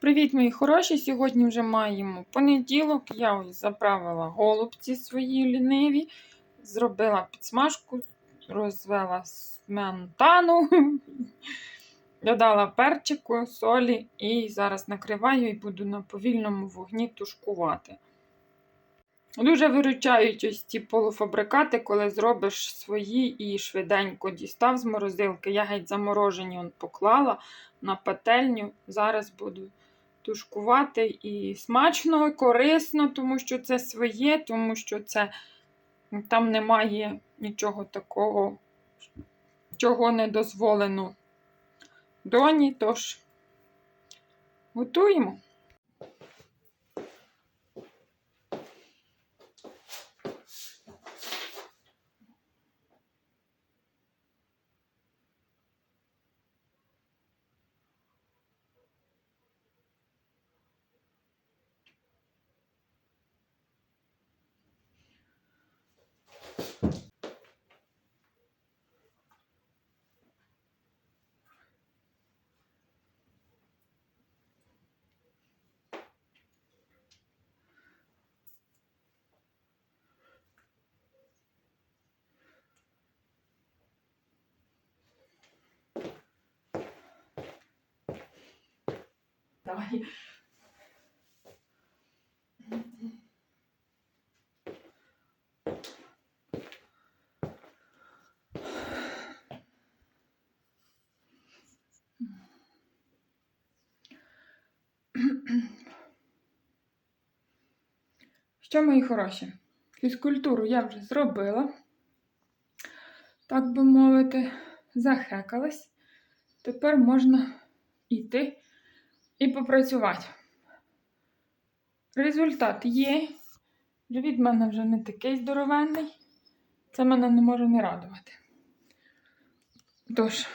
Привіт, мої хороші! Сьогодні вже маємо понеділок. Я ось заправила голубці свої ліниві, зробила підсмажку, розвела сметану, додала перчику, солі і зараз накриваю і буду на повільному вогні тушкувати. Дуже виручають ось ці полуфабрикати, коли зробиш свої і швиденько дістав з морозилки. Я геть заморожені он поклала на пательню. Зараз буду тушкувати і смачно, і корисно, тому що це своє, тому що це там немає нічого такого, чого не дозволено доні. Тож готуємо. Давай. Що, мої хороші? Фізкультуру я вже зробила, так би мовити, захекалась. Тепер можна йти і попрацювати. Результат є. Живіт в мене вже не такий здоровенний. Це мене не може не радувати. Тож,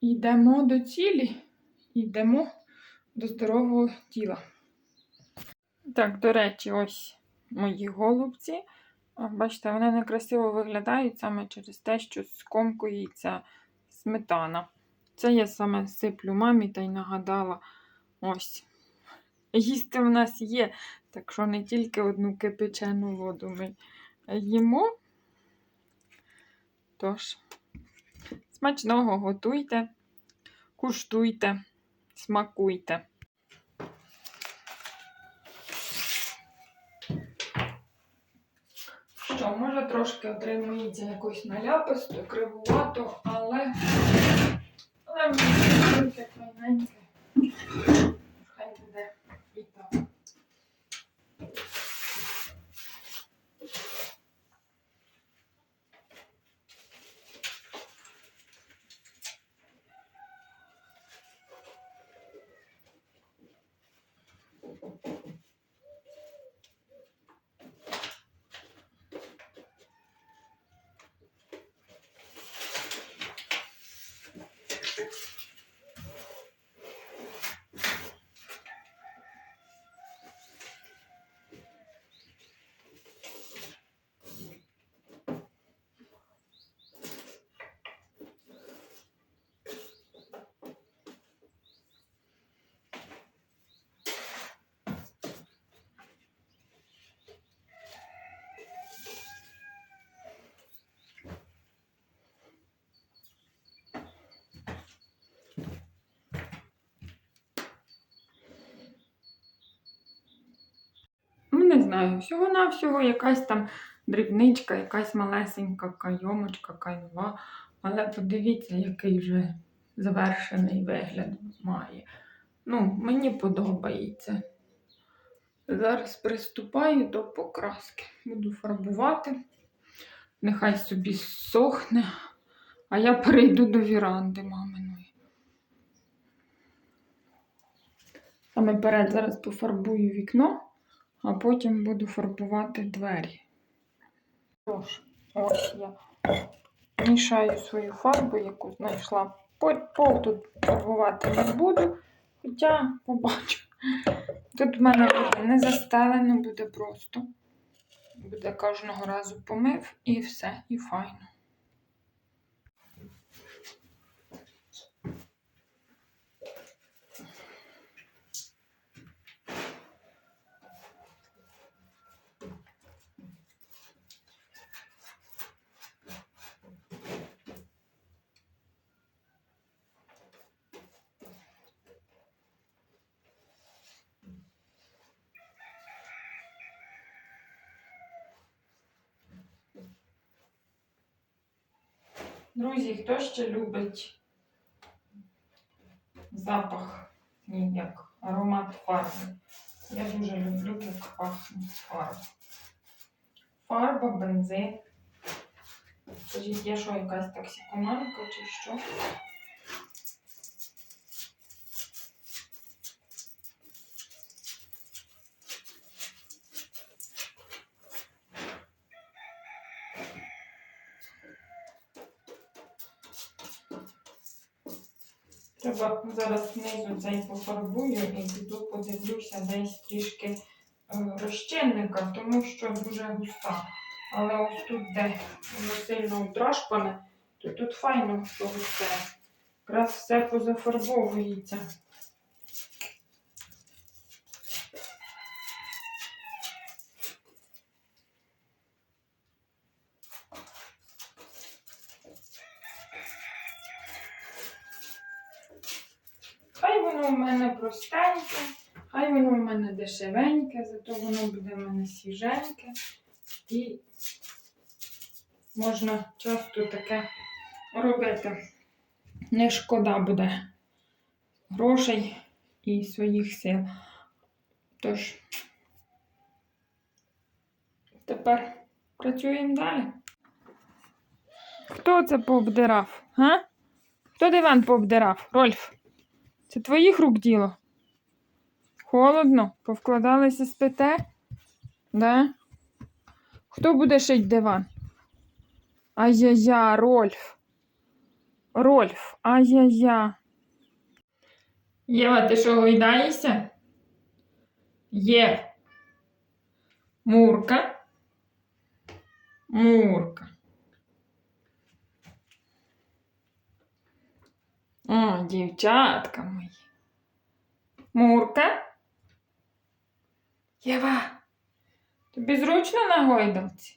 йдемо до цілі, йдемо до здорового тіла. Так, до речі, ось мої голубці. Бачите, вони некрасиво виглядають саме через те, що скомкується сметана. Це я саме сиплю мамі та й нагадала ось. Їсти в нас є, так що не тільки одну кипячену воду ми їмо. Тож, смачного готуйте, куштуйте, смакуйте. Що, може трошки отримується якось наляписто, кривувато, але Um, okay. Не знаю, всього-навсього якась там дрібничка, якась малесенька кайомочка, кайнова. Але подивіться, який вже завершений вигляд має. Ну, мені подобається. Зараз приступаю до покраски. Буду фарбувати. Нехай собі сохне, а я перейду до віранди маминої. Саме перед зараз пофарбую вікно а потім буду фарбувати двері. Тож, ось я мішаю свою фарбу, яку знайшла. Пол тут фарбувати не буду, хоча побачу. Тут в мене буде не застелено, буде просто. Буде кожного разу помив і все, і файно. Друзі, хто ще любить запах, ні, як аромат фарби? Я дуже люблю, як пахне фарба. Фарба, бензин. Скажіть, є що якась токсикоманка чи що? Треба зараз знизу цей пофарбую і піду подивлюся десь трішки е, розчинника, тому що дуже густа. Але ось тут, де воно сильно утрашпане, то тут файно що густе. Якраз все позафарбовується. Хай воно в мене простеньке, хай воно в мене дешевеньке, зато воно буде в мене свіженьке. І можна часто таке робити. Не шкода буде грошей і своїх сил. Тож, тепер працюємо далі. Хто це пообдирав? Хто диван пообдирав? Рольф? Це твоїх рук діло? Холодно? Повкладалися спите? Да? Хто буде шить диван? Ай-я-я, Рольф. Рольф, ай-я-я. Єва, ти що гойдаєшся? Є. Мурка. Мурка. О, дівчатка мої. Мурка. Єва, тобі зручно на гойдалці?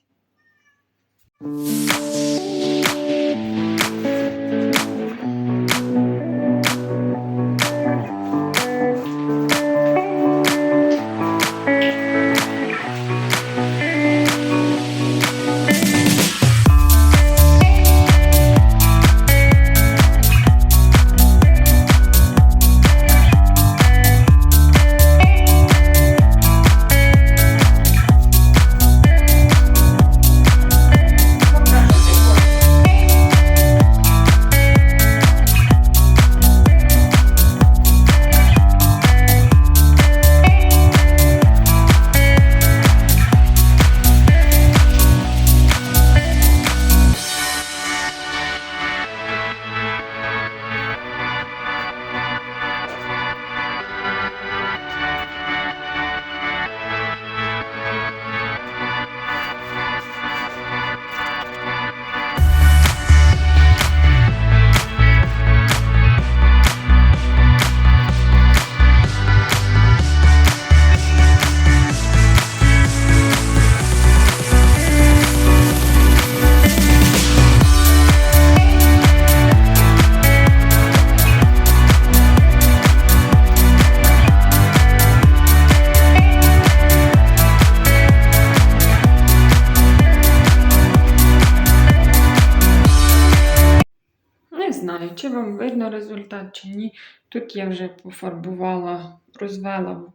Знаю, чи вам видно результат, чи ні. Тут я вже пофарбувала, розвела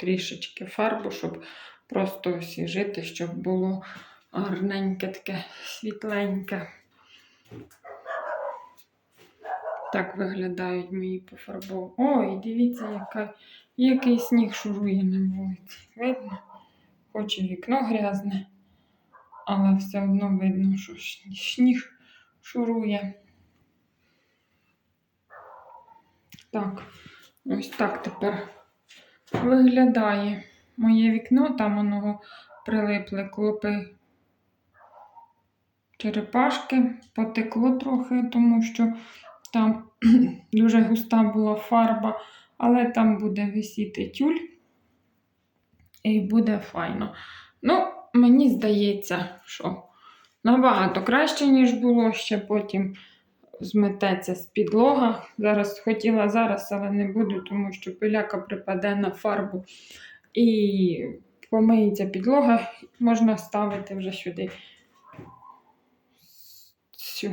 трішечки фарбу, щоб просто освіжити, щоб було гарненьке, таке світленьке. Так виглядають мої пофарбовані. Ой, дивіться, яка, який сніг шурує на вулиці. Видно? Хоч і вікно грязне, але все одно видно, що сніг шурує. Так, ось так тепер виглядає моє вікно. Там воно прилипли клопи черепашки, потекло трохи, тому що там дуже густа була фарба, але там буде висіти тюль і буде файно. Ну, мені здається, що набагато краще, ніж було ще потім змететься з підлога. Зараз хотіла зараз, але не буду, тому що пиляка припаде на фарбу і помиється підлога, можна ставити вже сюди цю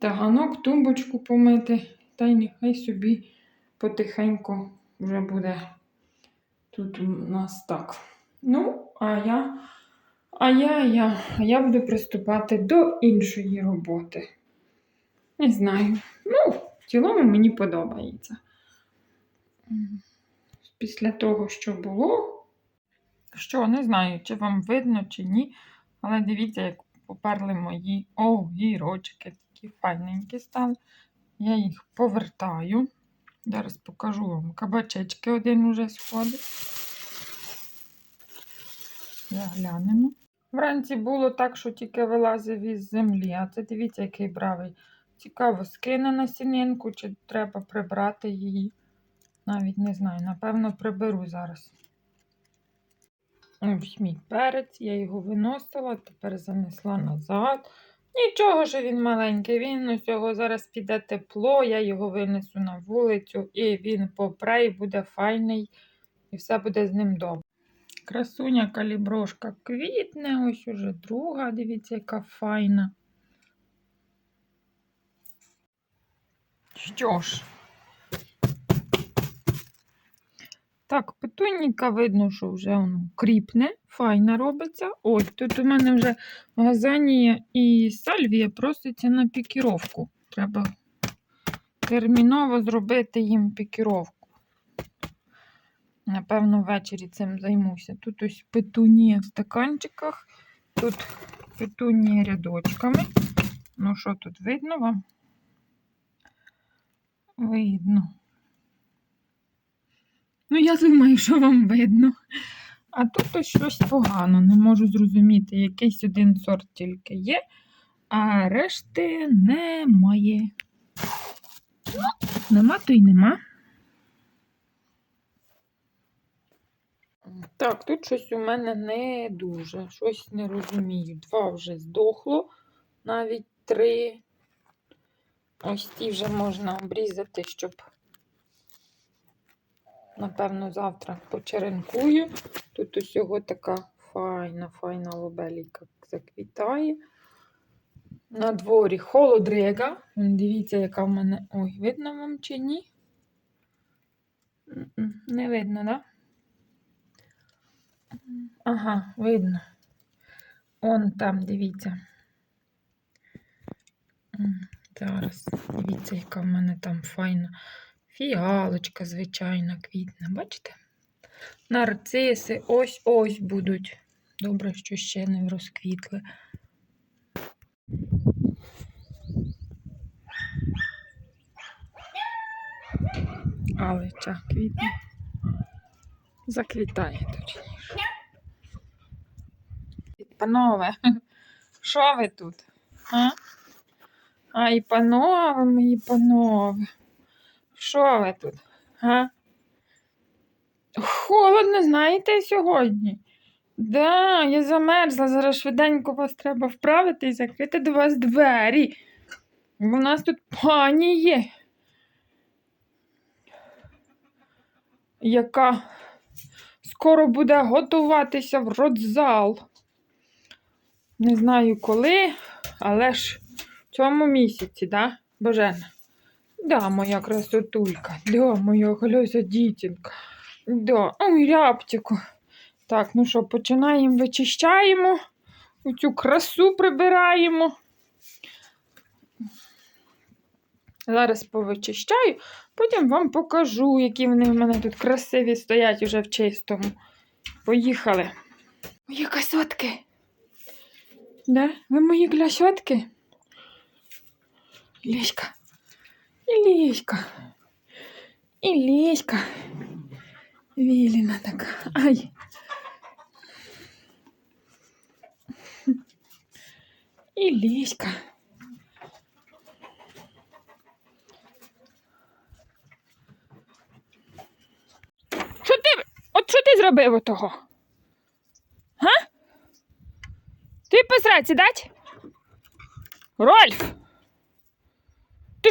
таганок, тумбочку помити, та й нехай собі потихеньку вже буде тут у нас так. Ну, а я, а я, я, я буду приступати до іншої роботи. Не знаю. Ну, в цілому мені подобається. Після того, що було. Що, не знаю, чи вам видно, чи ні. Але дивіться, як поперли мої огірочки. Такі файненькі стали. Я їх повертаю. Зараз покажу вам. Кабачечки один уже сходить. Заглянемо. Вранці було так, що тільки вилазив із землі, а це дивіться, який бравий. Цікаво, скине на сінинку, чи треба прибрати її. Навіть не знаю, напевно, приберу зараз. Ось мій перець, я його виносила, тепер занесла назад. Нічого, що він маленький, він усього зараз піде тепло, я його винесу на вулицю, і він попре, і буде файний, і все буде з ним добре. Красуня каліброшка квітне, ось уже друга, дивіться, яка файна. Що ж, так, петуніка видно, що вже воно кріпне, файна робиться. Ось тут у мене вже газанія і сальвія проситься на пікіровку. Треба терміново зробити їм пікіровку. Напевно, ввечері цим займуся. Тут ось петунія в стаканчиках, тут петунія рядочками. Ну, що тут видно вам? Видно. Ну, я думаю, що вам видно. А тут ось щось погано. Не можу зрозуміти. Якийсь один сорт тільки є, а решти немає. Ну, нема, то й нема. Так, тут щось у мене не дуже. Щось не розумію. Два вже здохло, навіть три. Ось ті вже можна обрізати, щоб, напевно, завтра почеренкую. Тут усього така файна, файна лобеліка заквітає. На дворі холодрига. Вон Дивіться, яка в мене. Ой, видно вам чи ні? Не видно? Да? Ага, видно. Он там, дивіться. Зараз, дивіться, яка в мене там файна фіалочка, звичайна, квітна. Бачите? Нарциси ось-ось будуть. Добре, що ще не розквітли. Але ця квітне. Заквітає точніше. Панове, що ви тут? А? Ай, панове, мої панове. Що ви тут? А? Холодно, знаєте, сьогодні? Да, я замерзла, зараз швиденько вас треба вправити і закрити до вас двері. В нас тут пані є. Яка скоро буде готуватися в родзал. Не знаю коли, але ж цьому місяці, да, Божена? Да, моя красотулька, да, моя гльоза дітінка. Да, ой, рябчику. Так, ну що, починаємо, вичищаємо, оцю красу прибираємо. Зараз повичищаю, потім вам покажу, які вони в мене тут красиві стоять уже в чистому. Поїхали. Мої красотки. Да? Ви мої красотки? Ліська. І Ліська. І Ліська. Віліна така. Ай. І Ліська. Що ти? От що ти зробив отого? Га? Ти посраці дать? Рольф!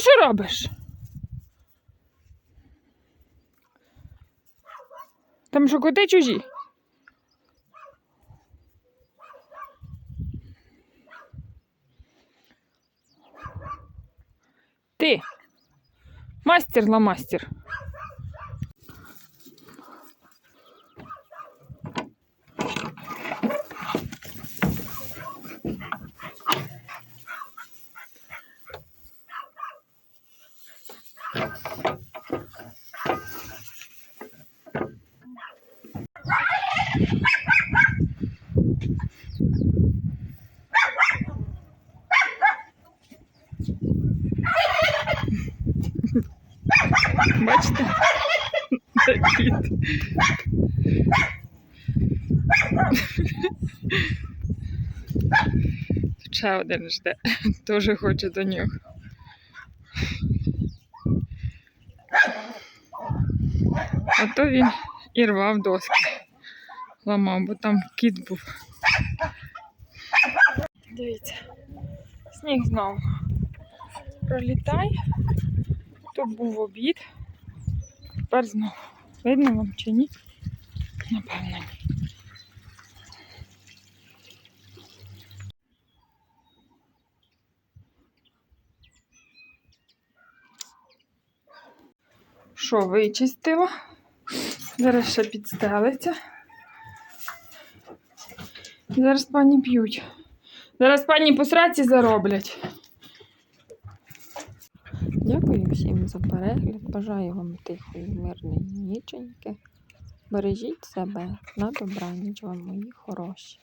що робиш? Там що коти чужі? Ти мастер ла мастер. Бачите? Ще один жде. Теж хоче до нього. Ото він і рвав доски. Ламав, бо там кіт був. Дивіться. Сніг знову пролітає. То був обід. Тепер знову. Видно вам чи ні? Напевно, ні. Що, вичистила? Зараз ще підстелиться. Зараз пані п'ють. Зараз пані по сраці зароблять. За перегляд. Бажаю вам тихої, мирної ніченьки. Бережіть себе на добраніч вам, мої хороші.